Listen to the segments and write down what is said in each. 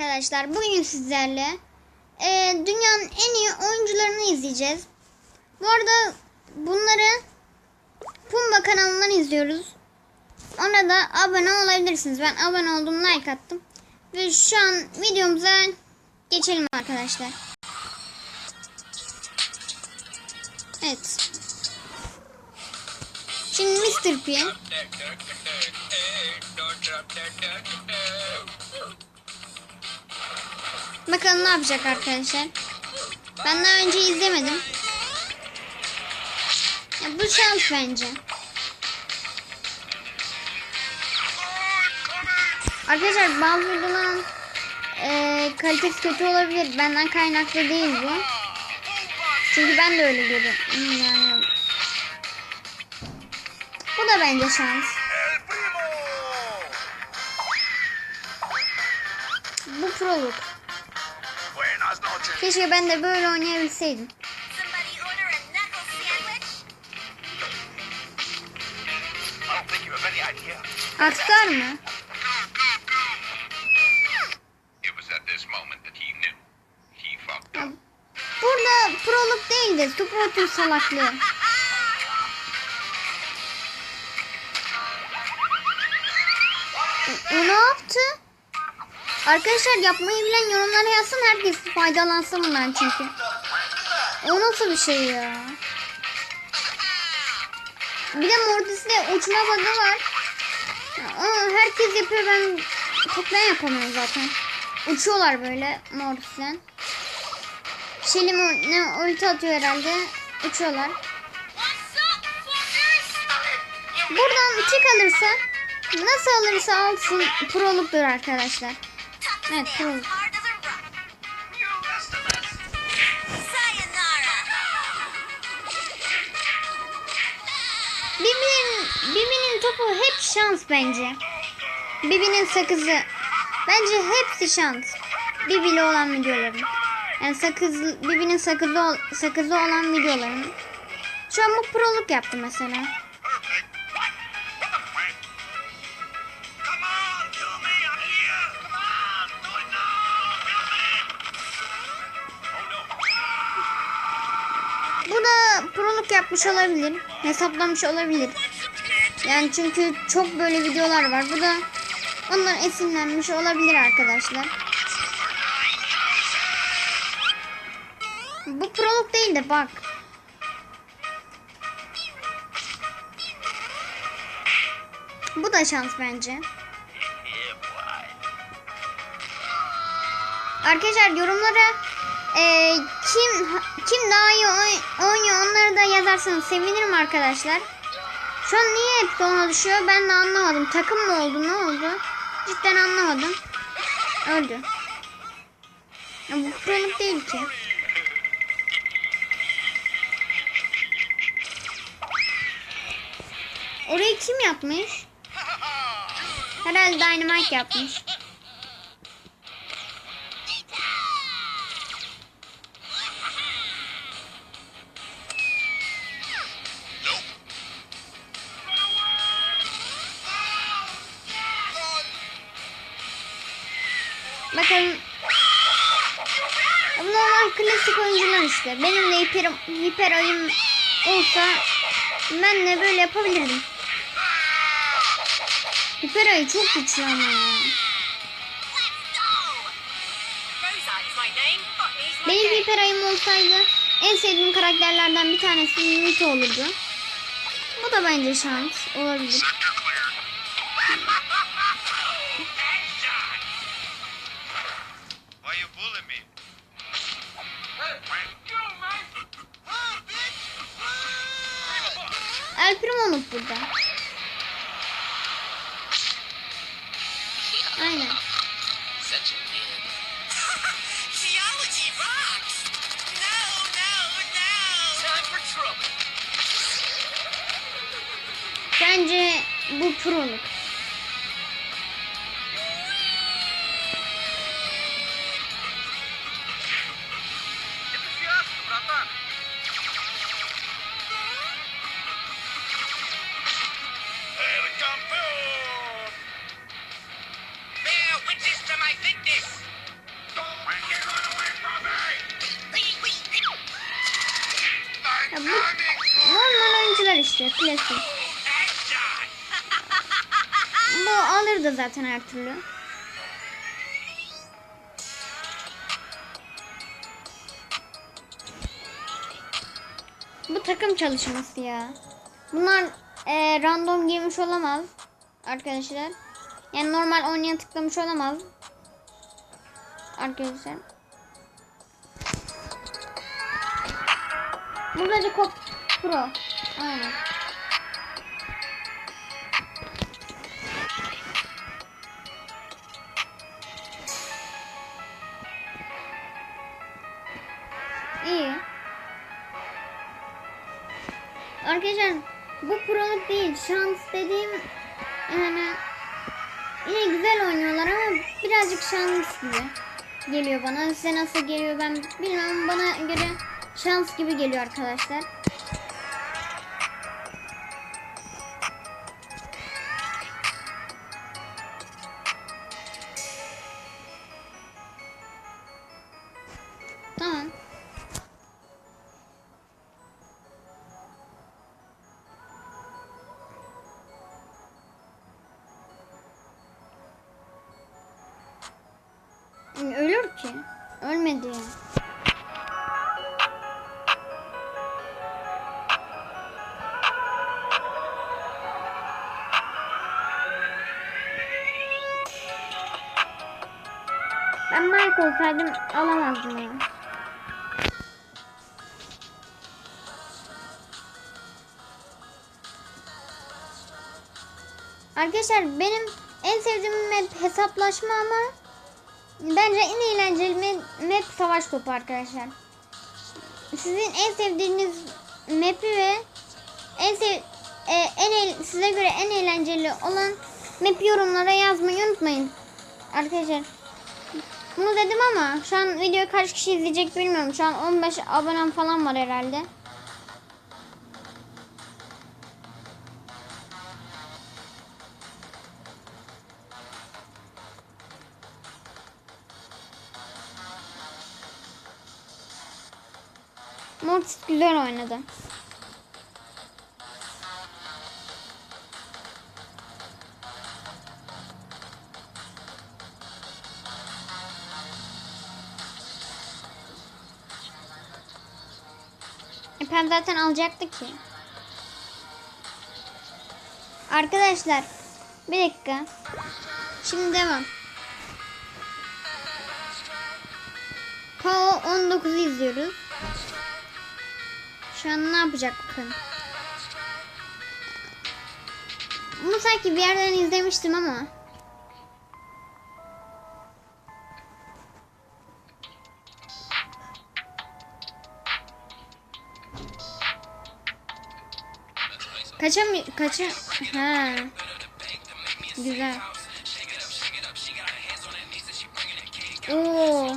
arkadaşlar. Bugün sizlerle e, dünyanın en iyi oyuncularını izleyeceğiz. Bu arada bunları Pumba kanalından izliyoruz. Ona da abone olabilirsiniz. Ben abone oldum, like attım. Ve şu an videomuza geçelim arkadaşlar. Evet. Şimdi Mr. P. Bakalım ne yapacak arkadaşlar. Ben daha önce izlemedim. Ya bu şans bence. Arkadaşlar bazı videoların e, kalitesi kötü olabilir. Benden kaynaklı değil bu. Çünkü ben de öyle görüyorum. Hmm, Yani bu da bence şans. Bu proluk. Keşke ben de böyle oynayabilseydim. Somebody order a knuckle sandwich? I don't think you have any idea. Aksar mı? Ya, burada proluk değil de Sprout'un salaklığı. O, o ne yaptı? Arkadaşlar yapmayı bilen yorumlara yazsın herkes faydalansın bundan çünkü. O nasıl bir şey ya? Bir de Mortis'te uçma bug'ı var. Aa, herkes yapıyor ben ben yapamıyorum zaten. Uçuyorlar böyle Mortis'ten. Mi- ne ulti atıyor herhalde. Uçuyorlar. Buradan tik alırsa nasıl alırsa alsın proluktur arkadaşlar. Evet. Sayonara. Bibi'nin Bibi'nin topu hep şans bence. Bibi'nin sakızı. Bence hepsi şans. Bibi'li olan videoların. Yani sakız Bibi'nin sakızı ol- sakızı olan videoların. Şu an bu proluk yaptı mesela. Proluk yapmış olabilir. Hesaplamış olabilir. Yani çünkü çok böyle videolar var. Bu da ondan esinlenmiş olabilir arkadaşlar. Bu proluk değil de bak. Bu da şans bence. Arkadaşlar yorumlara e, kim kim daha iyi oy- oynuyor onları da yazarsanız sevinirim arkadaşlar. Şu an niye hep ona düşüyor ben de anlamadım. Takım mı oldu ne oldu? Cidden anlamadım. Öldü. Ya bu proluk değil ki. Orayı kim yapmış? Herhalde Dynamite yapmış. Bunlar klasik oyuncular işte. Benim de hiper, hiper ayım olsa ben de böyle yapabilirdim. Hiper ayı çok güçlü ama ya. Benim hiper ayım olsaydı en sevdiğim karakterlerden bir tanesi Nito olurdu. Bu da bence şans olabilir. No. Time for trouble. Bence bu proluk. İşte. Klasik. Bu alırdı zaten her türlü. Bu takım çalışması ya. Bunlar e, random girmiş olamaz arkadaşlar. Yani normal oynayan tıklamış olamaz. Arkadaşlar. Burada da kop pro. Aynen. İyi. Arkadaşlar bu proluk değil. Şans dediğim yani yine güzel oynuyorlar ama birazcık şans gibi geliyor bana. Size nasıl geliyor ben bilmiyorum. Bana göre şans gibi geliyor arkadaşlar. Ölür ki. Ölmedi. Ben Mike olsaydım alamazdım onu. Arkadaşlar benim en sevdiğim hesaplaşma ama bence en eğlenceli map, savaş topu arkadaşlar. Sizin en sevdiğiniz map'i ve en sev e, en size göre en eğlenceli olan map yorumlara yazmayı unutmayın. Arkadaşlar bunu dedim ama şu an videoyu kaç kişi izleyecek bilmiyorum. Şu an 15 abonem falan var herhalde. Mortis güzel oynadı. E ben zaten alacaktı ki. Arkadaşlar bir dakika. Şimdi devam. Pao 19'u izliyoruz. Şu an ne yapacak bakın. Bunu sanki bir yerden izlemiştim ama. Kaça mı? Kaça? Ha. Güzel. Oo.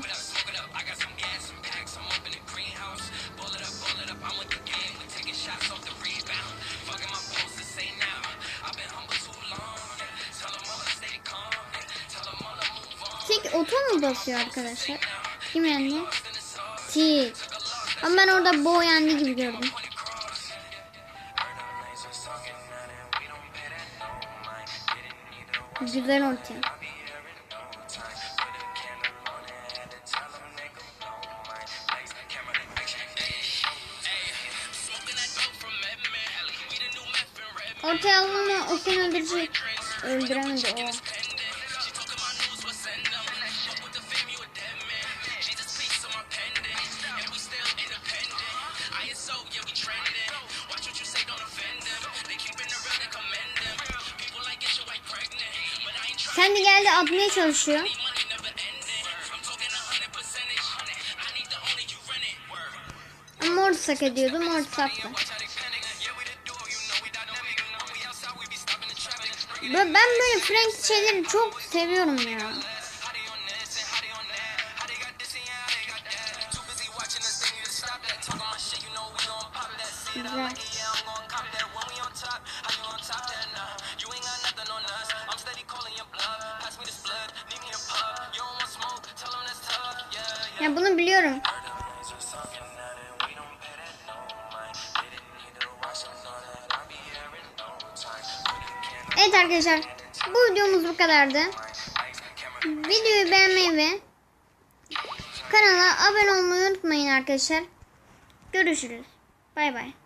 Tek oto basıyor arkadaşlar? Kim yendi? Tik. Ama ben orada Bo yendi gibi gördüm. Güzel orta. Ortaya alınma o seni öldürecek. Öldüremedi o. Sen de geldi atmaya çalışıyor. Ama Mortis hak ediyordu. Mortis attı. Ben ben böyle Frank şeyleri çok seviyorum ya. Güzel. Ya bunu biliyorum. Evet arkadaşlar bu videomuz bu kadardı. Videoyu beğenmeyi ve kanala abone olmayı unutmayın arkadaşlar. Görüşürüz. Bay bay.